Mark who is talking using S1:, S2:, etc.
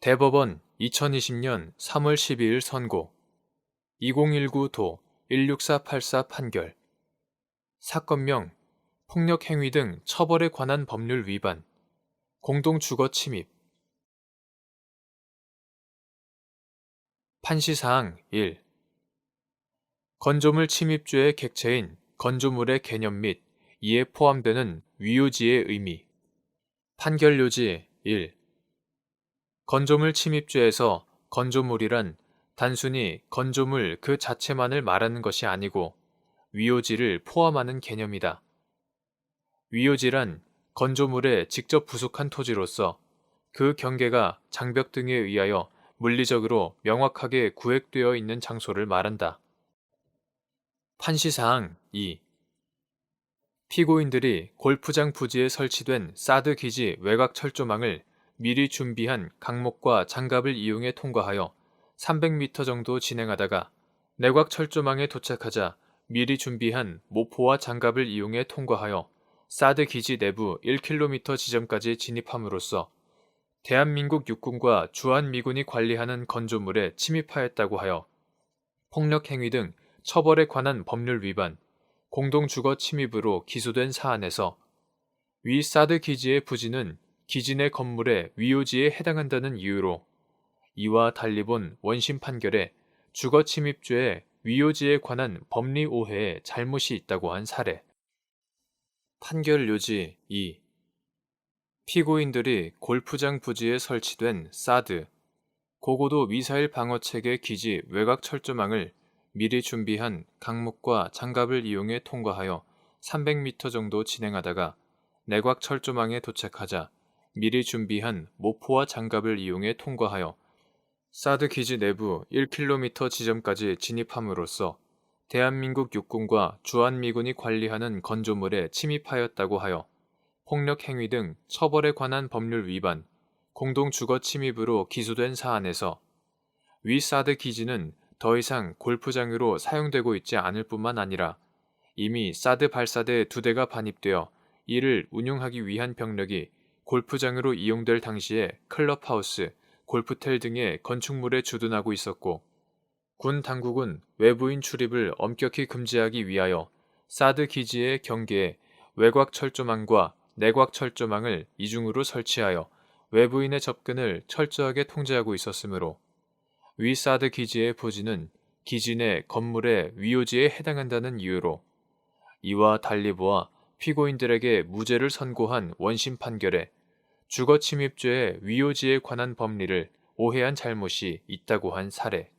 S1: 대법원 2020년 3월 12일 선고. 2019도 16484 판결. 사건명 폭력 행위 등 처벌에 관한 법률 위반. 공동 주거 침입. 판시 사항 1 건조물 침입죄의 객체인 건조물의 개념 및 이에 포함되는 위요지의 의미. 판결 요지 1 건조물 침입죄에서 건조물이란 단순히 건조물 그 자체만을 말하는 것이 아니고 위요지를 포함하는 개념이다. 위요지란 건조물의 직접 부속한 토지로서 그 경계가 장벽 등에 의하여 물리적으로 명확하게 구획되어 있는 장소를 말한다. 판시사항 2 피고인들이 골프장 부지에 설치된 사드 기지 외곽 철조망을 미리 준비한 강목과 장갑을 이용해 통과하여 300m 정도 진행하다가 내곽 철조망에 도착하자 미리 준비한 모포와 장갑을 이용해 통과하여 사드 기지 내부 1km 지점까지 진입함으로써 대한민국 육군과 주한미군이 관리하는 건조물에 침입하였다고 하여 폭력행위 등 처벌에 관한 법률 위반, 공동주거 침입으로 기소된 사안에서 위 사드 기지의 부지는 내 건물의 위요지에 해당한다는 이유로 이와 달리 본 원심 판결에 주거 침입죄의 위요지에 관한 법리 오해에 잘못이 있다고 한 사례. 판결 요지 2. 피고인들이 골프장 부지에 설치된 사드, 고고도 미사일 방어 체계 기지 외곽 철조망을 미리 준비한 강목과 장갑을 이용해 통과하여 300m 정도 진행하다가 내곽 철조망에 도착하자 미리 준비한 모포와 장갑을 이용해 통과하여 사드 기지 내부 1km 지점까지 진입함으로써 대한민국 육군과 주한미군이 관리하는 건조물에 침입하였다고 하여 폭력 행위 등 처벌에 관한 법률 위반, 공동주거 침입으로 기소된 사안에서 위 사드 기지는 더 이상 골프장으로 사용되고 있지 않을 뿐만 아니라 이미 사드 발사대 두 대가 반입되어 이를 운용하기 위한 병력이 골프장으로 이용될 당시에 클럽하우스, 골프텔 등의 건축물에 주둔하고 있었고 군 당국은 외부인 출입을 엄격히 금지하기 위하여 사드 기지의 경계에 외곽 철조망과 내곽 철조망을 이중으로 설치하여 외부인의 접근을 철저하게 통제하고 있었으므로 위 사드 기지의 부지는 기지 내 건물의 위요지에 해당한다는 이유로 이와 달리 보아 피고인들에게 무죄를 선고한 원심 판결에 주거 침입죄의 위요지에 관한 법리를 오해한 잘못이 있다고 한 사례.